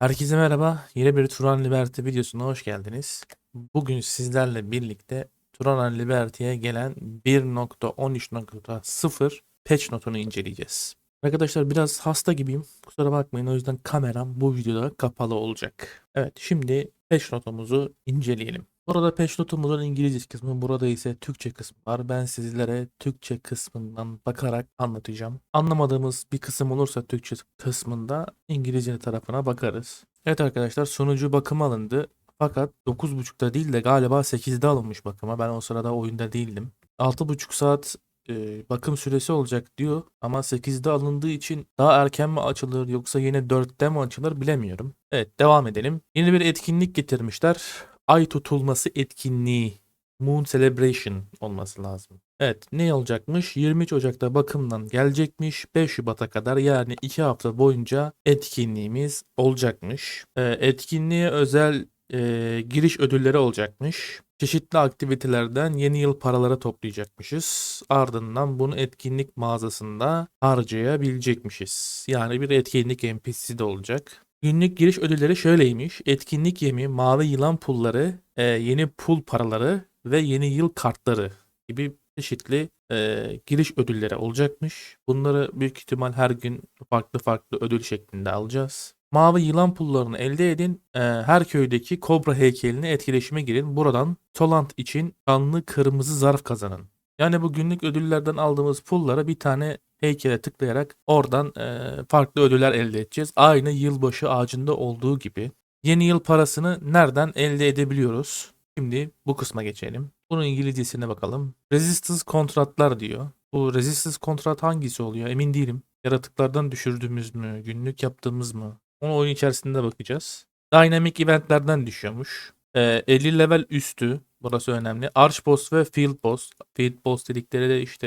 Herkese merhaba. Yine bir Turan Liberty videosuna hoş geldiniz. Bugün sizlerle birlikte Turan Liberty'ye gelen 1.13.0 patch notunu inceleyeceğiz. Arkadaşlar biraz hasta gibiyim. Kusura bakmayın o yüzden kameram bu videoda kapalı olacak. Evet şimdi patch notumuzu inceleyelim. Burada patch notumuzun İngilizce kısmı, burada ise Türkçe kısmı var. Ben sizlere Türkçe kısmından bakarak anlatacağım. Anlamadığımız bir kısım olursa Türkçe kısmında İngilizce tarafına bakarız. Evet arkadaşlar sonucu bakıma alındı. Fakat 9.30'da değil de galiba 8'de alınmış bakıma. Ben o sırada oyunda değildim. 6.5 saat e, bakım süresi olacak diyor. Ama 8'de alındığı için daha erken mi açılır yoksa yine 4'te mi açılır bilemiyorum. Evet devam edelim. Yeni bir etkinlik getirmişler. Ay tutulması etkinliği. Moon Celebration olması lazım. Evet ne olacakmış? 23 Ocak'ta bakımdan gelecekmiş. 5 Şubat'a kadar yani 2 hafta boyunca etkinliğimiz olacakmış. Ee, etkinliğe özel e, giriş ödülleri olacakmış. Çeşitli aktivitelerden yeni yıl paraları toplayacakmışız. Ardından bunu etkinlik mağazasında harcayabilecekmişiz. Yani bir etkinlik NPC'si de olacak. Günlük giriş ödülleri şöyleymiş. Etkinlik yemi, mavi yılan pulları, e, yeni pul paraları ve yeni yıl kartları gibi çeşitli e, giriş ödülleri olacakmış. Bunları büyük ihtimal her gün farklı farklı ödül şeklinde alacağız. Mavi yılan pullarını elde edin. E, her köydeki kobra heykeline etkileşime girin. Buradan Tolant için kanlı kırmızı zarf kazanın. Yani bu günlük ödüllerden aldığımız pullara bir tane heykele tıklayarak oradan e, farklı ödüller elde edeceğiz. Aynı yılbaşı ağacında olduğu gibi. Yeni yıl parasını nereden elde edebiliyoruz? Şimdi bu kısma geçelim. Bunun İngilizcesine bakalım. Resistance kontratlar diyor. Bu resistance kontrat hangisi oluyor emin değilim. Yaratıklardan düşürdüğümüz mü, günlük yaptığımız mı? Onu oyun içerisinde bakacağız. Dynamic eventlerden düşüyormuş. Ee, 50 level üstü. Burası önemli. Arch boss ve field boss. Field boss dedikleri de işte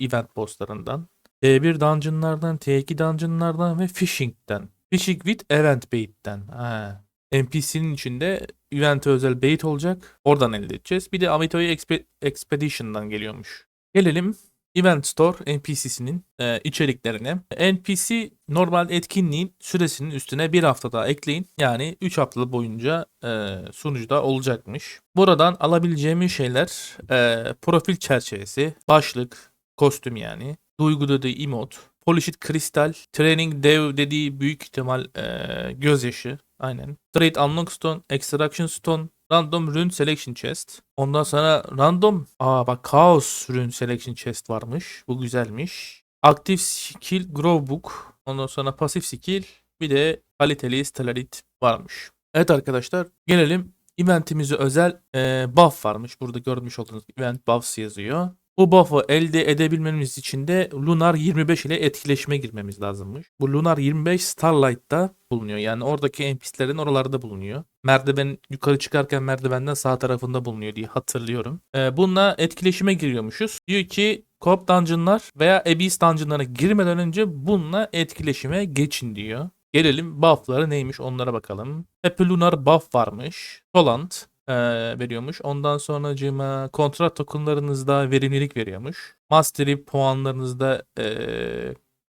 event bosslarından. T1 dungeonlardan, T2 dungeonlardan ve fishing'den. Fishing with event bait'ten. Ha. NPC'nin içinde event'e özel bait olacak. Oradan elde edeceğiz. Bir de Amitoy Expe- Expedition'dan geliyormuş. Gelelim Event Store NPC'sinin e, içeriklerine. NPC normal etkinliğin süresinin üstüne bir hafta daha ekleyin. Yani 3 hafta boyunca e, sunucuda olacakmış. Buradan alabileceğimiz şeyler e, profil çerçevesi, başlık, kostüm yani, duygu dediği emote, Polished Crystal, Training Dev dediği büyük ihtimal e, gözyaşı. Aynen. Trade Unlock Stone, Extraction Stone, Random Rune Selection Chest. Ondan sonra random, aa bak Chaos Rune Selection Chest varmış. Bu güzelmiş. Active Skill Grow Book. Ondan sonra pasif skill. Bir de kaliteli Stellarit varmış. Evet arkadaşlar gelelim eventimize özel e, buff varmış. Burada görmüş olduğunuz event buffs yazıyor. Bu buff'ı elde edebilmemiz için de Lunar 25 ile etkileşime girmemiz lazımmış. Bu Lunar 25 Starlight'ta bulunuyor. Yani oradaki NPC'lerin oralarda bulunuyor. Merdiven yukarı çıkarken merdivenden sağ tarafında bulunuyor diye hatırlıyorum. Ee, bununla etkileşime giriyormuşuz. Diyor ki Coop Dungeon'lar veya Abyss Dungeon'lara girmeden önce bununla etkileşime geçin diyor. Gelelim buff'ları neymiş onlara bakalım. Happy Lunar buff varmış. Tolant, e, veriyormuş. Ondan sonra cima kontrat tokenlarınızda verimlilik veriyormuş. Mastery puanlarınızda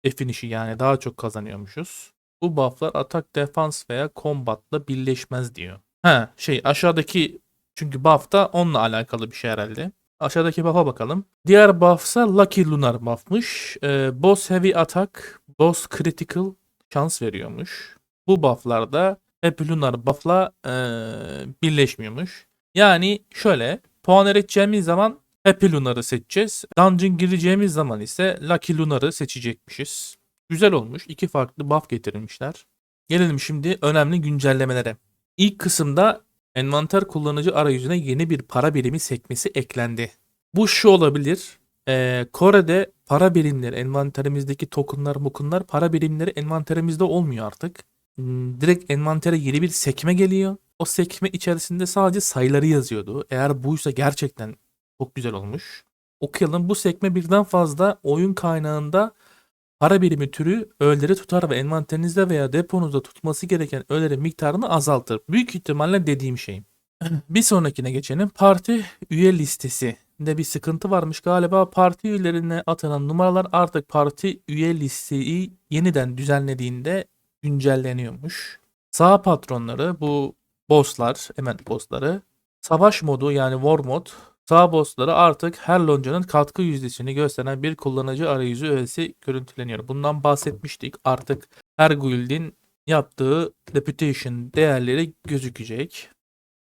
e, finish'i yani daha çok kazanıyormuşuz. Bu bufflar atak, defans veya combat'la birleşmez diyor. Ha şey aşağıdaki çünkü buff da onunla alakalı bir şey herhalde. Aşağıdaki buff'a bakalım. Diğer buff'sa Lucky Lunar buff'mış. E, boss Heavy Attack, Boss Critical şans veriyormuş. Bu buff'larda Happy Lunar buff'la e, birleşmiyormuş. Yani şöyle puan eriteceğimiz zaman Happy Lunar'ı seçeceğiz. Dungeon gireceğimiz zaman ise Lucky Lunar'ı seçecekmişiz. Güzel olmuş. İki farklı buff getirilmişler. Gelelim şimdi önemli güncellemelere. İlk kısımda envanter kullanıcı arayüzüne yeni bir para birimi sekmesi eklendi. Bu şu olabilir. Ee, Kore'de para birimleri, envanterimizdeki tokenlar, mukunlar para birimleri envanterimizde olmuyor artık. Hmm, Direkt envantere yeni bir sekme geliyor. O sekme içerisinde sadece sayıları yazıyordu. Eğer buysa gerçekten çok güzel olmuş. Okuyalım. Bu sekme birden fazla oyun kaynağında para birimi türü öğeleri tutar ve envanterinizde veya deponuzda tutması gereken öğelerin miktarını azaltır. Büyük ihtimalle dediğim şey. Bir sonrakine geçelim. Parti üye listesi de bir sıkıntı varmış. Galiba parti üyelerine atanan numaralar artık parti üye listeyi yeniden düzenlediğinde güncelleniyormuş. Sağ patronları bu bosslar, element bossları. Savaş modu yani war mod. Sağ bossları artık her loncanın katkı yüzdesini gösteren bir kullanıcı arayüzü öğesi görüntüleniyor. Bundan bahsetmiştik. Artık her guild'in yaptığı reputation değerleri gözükecek.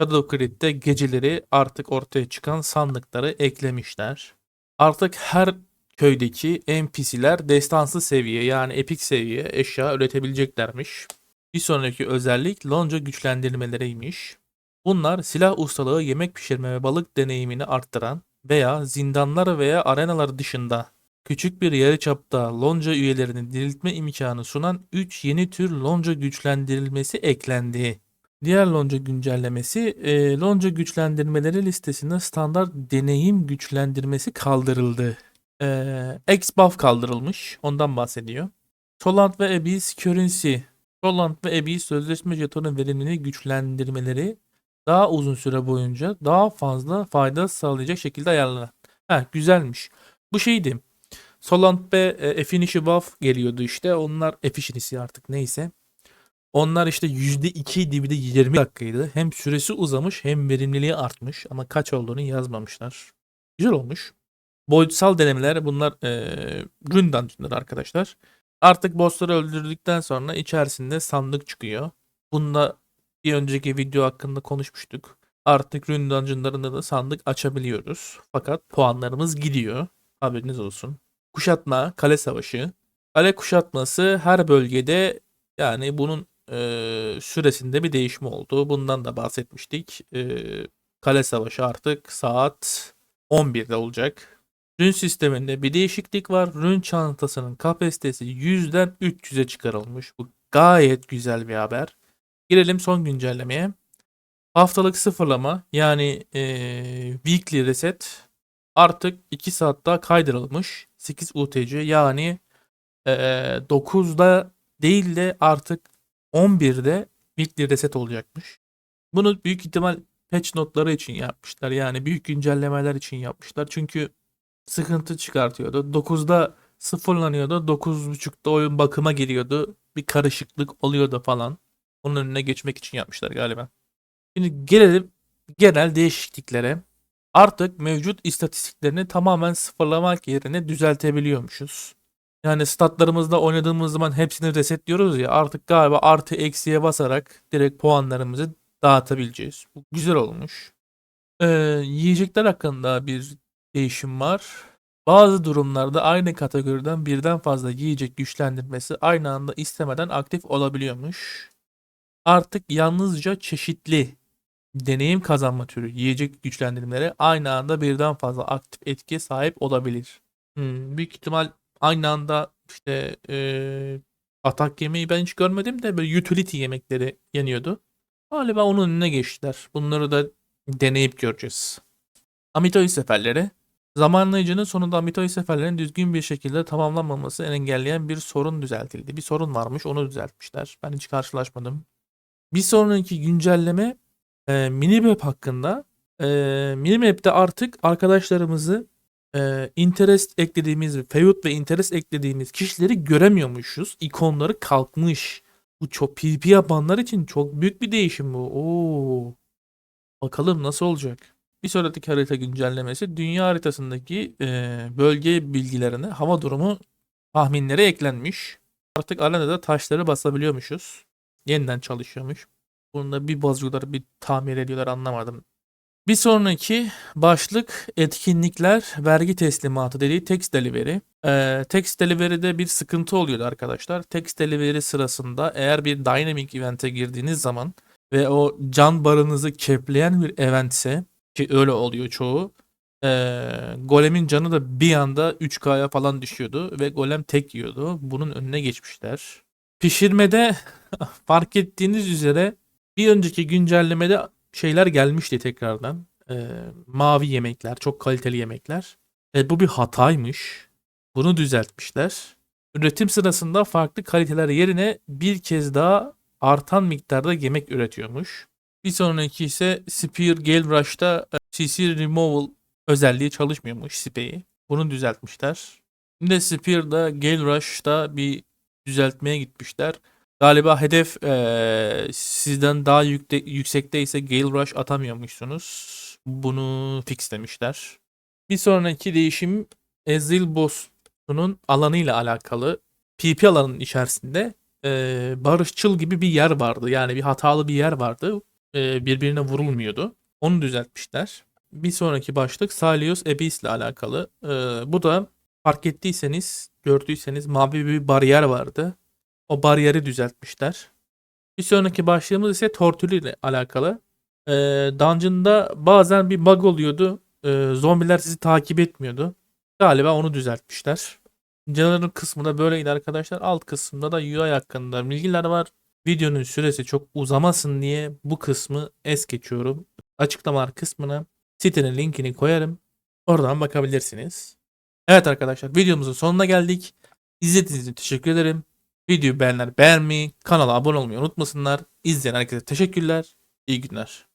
Shadow Crypt'te geceleri artık ortaya çıkan sandıkları eklemişler. Artık her köydeki NPC'ler destansı seviye yani epik seviye eşya üretebileceklermiş. Bir sonraki özellik lonca güçlendirmeleriymiş. Bunlar silah ustalığı, yemek pişirme ve balık deneyimini arttıran veya zindanlar veya arenalar dışında küçük bir yarıçapta lonca üyelerini diriltme imkanı sunan 3 yeni tür lonca güçlendirilmesi eklendi. Diğer lonca güncellemesi e, lonca güçlendirmeleri listesinde standart deneyim güçlendirmesi kaldırıldı. E, X-Buff kaldırılmış. Ondan bahsediyor. Solant ve Abyss Currency. Solant ve Abyss sözleşme jetonu verimliliği güçlendirmeleri daha uzun süre boyunca daha fazla fayda sağlayacak şekilde ayarlanan. Ha güzelmiş. Bu şeydi. Solant ve Effinity Buff geliyordu işte. Onlar Efficiency artık neyse. Onlar işte %2 idi bir de 20 dakikaydı. Hem süresi uzamış hem verimliliği artmış ama kaç olduğunu yazmamışlar. Güzel olmuş. Boyutsal denemeler bunlar eee Rune Dungeon'lar arkadaşlar. Artık bossları öldürdükten sonra içerisinde sandık çıkıyor. Bunda bir önceki video hakkında konuşmuştuk. Artık Rune Dungeon'larında da sandık açabiliyoruz. Fakat puanlarımız gidiyor. Haberiniz olsun. Kuşatma, kale savaşı. Kale kuşatması her bölgede yani bunun eee, süresinde bir değişme oldu. Bundan da bahsetmiştik. Eee, kale savaşı artık saat 11'de olacak. Rün sisteminde bir değişiklik var. Rün çantasının kapasitesi 100'den 300'e çıkarılmış. Bu gayet güzel bir haber. Girelim son güncellemeye. Haftalık sıfırlama yani eee, weekly reset artık 2 saat daha kaydırılmış. 8 UTC yani eee 9'da değil de artık 11'de weekly reset olacakmış. Bunu büyük ihtimal patch notları için yapmışlar. Yani büyük güncellemeler için yapmışlar. Çünkü sıkıntı çıkartıyordu. 9'da sıfırlanıyordu. 9.30'da oyun bakıma giriyordu. Bir karışıklık oluyordu falan. Onun önüne geçmek için yapmışlar galiba. Şimdi gelelim genel değişikliklere. Artık mevcut istatistiklerini tamamen sıfırlamak yerine düzeltebiliyormuşuz. Yani statlarımızda oynadığımız zaman hepsini resetliyoruz ya artık galiba artı eksiye basarak direkt puanlarımızı dağıtabileceğiz. Bu güzel olmuş. Ee, yiyecekler hakkında bir değişim var. Bazı durumlarda aynı kategoriden birden fazla yiyecek güçlendirmesi aynı anda istemeden aktif olabiliyormuş. Artık yalnızca çeşitli deneyim kazanma türü yiyecek güçlendirmeleri aynı anda birden fazla aktif etkiye sahip olabilir. Hmm, büyük ihtimal aynı anda işte eee, atak yemeği ben hiç görmedim de böyle utility yemekleri yeniyordu. Galiba onun önüne geçtiler. Bunları da deneyip göreceğiz. Amitoy seferleri. Zamanlayıcının sonunda Amitoy seferlerinin düzgün bir şekilde tamamlanmaması engelleyen bir sorun düzeltildi. Bir sorun varmış onu düzeltmişler. Ben hiç karşılaşmadım. Bir sonraki güncelleme e, Minimap hakkında. E, Minimap'te artık arkadaşlarımızı e, interest eklediğimiz, feud ve interest eklediğimiz kişileri göremiyormuşuz. İkonları kalkmış. Bu çok PvP yapanlar için çok büyük bir değişim bu. Oo. Bakalım nasıl olacak. Bir sonraki harita güncellemesi dünya haritasındaki e, bölge bilgilerine hava durumu tahminleri eklenmiş. Artık arenada taşları basabiliyormuşuz. Yeniden çalışıyormuş. Bunu da bir bozuyorlar, bir tamir ediyorlar anlamadım. Bir sonraki başlık etkinlikler vergi teslimatı dediği text delivery. Ee, text delivery'de bir sıkıntı oluyordu arkadaşlar. Text delivery sırasında eğer bir dynamic event'e girdiğiniz zaman ve o can barınızı kepleyen bir eventse ki öyle oluyor çoğu. ee, golemin canı da bir anda 3K'ya falan düşüyordu ve golem tek yiyordu. Bunun önüne geçmişler. Pişirmede fark ettiğiniz üzere bir önceki güncellemede şeyler gelmişti tekrardan. Ee, mavi yemekler, çok kaliteli yemekler. E, bu bir hataymış. Bunu düzeltmişler. Üretim sırasında farklı kaliteler yerine bir kez daha artan miktarda yemek üretiyormuş. Bir sonraki ise Spear Gale Rush'ta e, CC Removal özelliği çalışmıyormuş Spear'i. Bunu düzeltmişler. Şimdi Spear'da Gale Rush'ta bir düzeltmeye gitmişler. Galiba hedef eee, sizden daha yükte, yüksekteyse Gale Rush atamıyormuşsunuz. Bunu fixlemişler. Bir sonraki değişim Ezreal Boss'unun alanıyla alakalı. PP alanının içerisinde eee, barışçıl gibi bir yer vardı. Yani bir hatalı bir yer vardı. Eee, birbirine vurulmuyordu. Onu düzeltmişler. Bir sonraki başlık Salios Abyss ile alakalı. Eee, bu da fark ettiyseniz, gördüyseniz mavi bir bariyer vardı. O bariyeri düzeltmişler. Bir sonraki başlığımız ise Tortuli ile alakalı. Ee, dungeon'da bazen bir bug oluyordu. Ee, zombiler sizi takip etmiyordu. Galiba onu düzeltmişler. Canavarın kısmı da böyleydi arkadaşlar. Alt kısımda da UI hakkında bilgiler var. Videonun süresi çok uzamasın diye bu kısmı es geçiyorum. Açıklamalar kısmına sitenin linkini koyarım. Oradan bakabilirsiniz. Evet arkadaşlar videomuzun sonuna geldik. İzlediğiniz için teşekkür ederim. Videoyu beğenenler beğenmeyi, kanala abone olmayı unutmasınlar. İzleyen herkese teşekkürler. İyi günler.